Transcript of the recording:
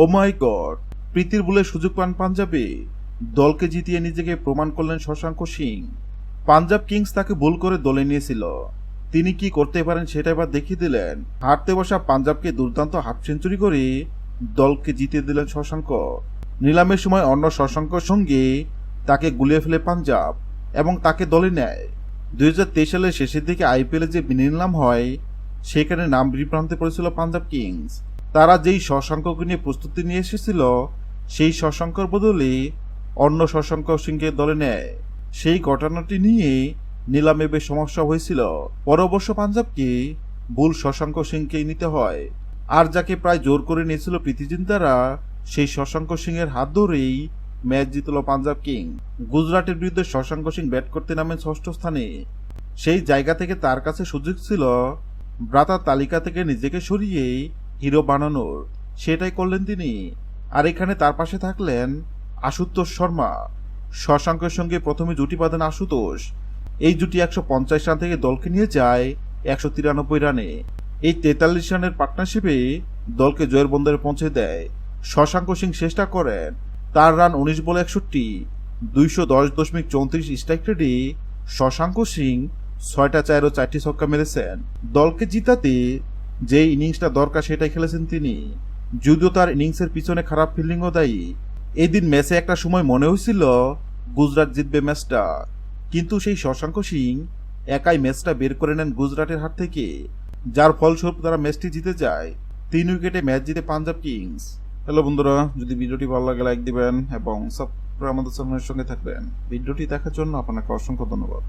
ও মাই god, প্রীতির বলে সুযোগ পান পাঞ্জাবে। দলকে জিতিয়ে নিজেকে প্রমাণ করলেন শশাঙ্ক সিং। পাঞ্জাব কিংস তাকে ভুল করে দলে নিয়েছিল। তিনি কি করতে পারেন সেটা এবার দেখিয়ে দিলেন। হারতে বসা পাঞ্জাবকে দুর্দান্ত হাফ সেঞ্চুরি করে দলকে জিতিয়ে দিলেন শশাঙ্ক। নিলামের সময় অন্য শশাঙ্কর সঙ্গে তাকে গুলিয়ে ফেলে পাঞ্জাব এবং তাকে দলে নেয়। দুই হাজার তেইশ সালের শেষের দিকে আইপিএলে যে নিলাম হয়, সেখানে নাম বিভ্রান্তে পড়েছিল পাঞ্জাব কিংস। তারা যেই শশাঙ্ককে নিয়ে প্রস্তুতি নিয়ে এসেছিল, সেই শশাঙ্কর বদলে অন্য শশাঙ্ক সিংকে দলে নেয়। সেই ঘটনাটি নিয়ে নিলামে বেশ সমস্যা হয়েছিল। পর অবশ্য পাঞ্জাবকে ভুল শশাঙ্ক সিংকেই নিতে হয়। আর যাকে প্রায় জোর করে নিয়েছিল প্রীতিজিন্তারা সেই শশাঙ্ক সিং এর হাত ধরেই ম্যাচ জিতল পাঞ্জাব কিং। গুজরাটের বিরুদ্ধে শশাঙ্ক সিং ব্যাট করতে নামেন ষষ্ঠ স্থানে। সেই জায়গা থেকে তার কাছে সুযোগ ছিল ভ্রাতার তালিকা থেকে নিজেকে সরিয়ে হিরো বানানোর। সেটাই করলেন তিনি। আর এখানে তার পাশে থাকলেন আশুতোষ শর্মা। শশাঙ্কের সঙ্গে প্রথমে জুটি বাঁধেন আশুতোষ। এই জুটি একশো পঞ্চাশ রান থেকে দলকে নিয়ে যায় একশো তিরানব্বই রানে। এই তেতাল্লিশ রানের পার্টনারশিপে দলকে জয়ের বন্দরে পৌঁছে দেয়। শশাঙ্ক সিং চেষ্টা করেন। তার রান উনিশ বলে একষট্টি, দুইশো দশ দশমিক চৌত্রিশ স্ট্রাইক রেটে শশাঙ্ক সিং ছয়টা চার ও চারটি ছক্কা মেরেছেন। দলকে জিতাতে যে ইনিংসটা দরকার সেটাই খেলেছেন তিনি। যদিও তার ইনিংসের পিছনে খারাপ ফিল্ডিংও দায়ী। এদিন ম্যাচে একটা সময় মনে হয়েছিল, গুজরাট জিতবে ম্যাচটা। কিন্তু সেই শশাঙ্ক সিং একাই ম্যাচটা বের করে নেন গুজরাটের হাত থেকে। যার ফলস্বরূপ তারা ম্যাচটি জিতে যায়। তিন উইকেটে ম্যাচ জিতে পাঞ্জাব কিংস। হ্যালো বন্ধুরা, যদি ভিডিওটি ভালো লাগে লাইক দিবেন এবং সব আমাদের সঙ্গে থাকবেন। ভিডিওটি দেখার জন্য আপনাকে অসংখ্য ধন্যবাদ।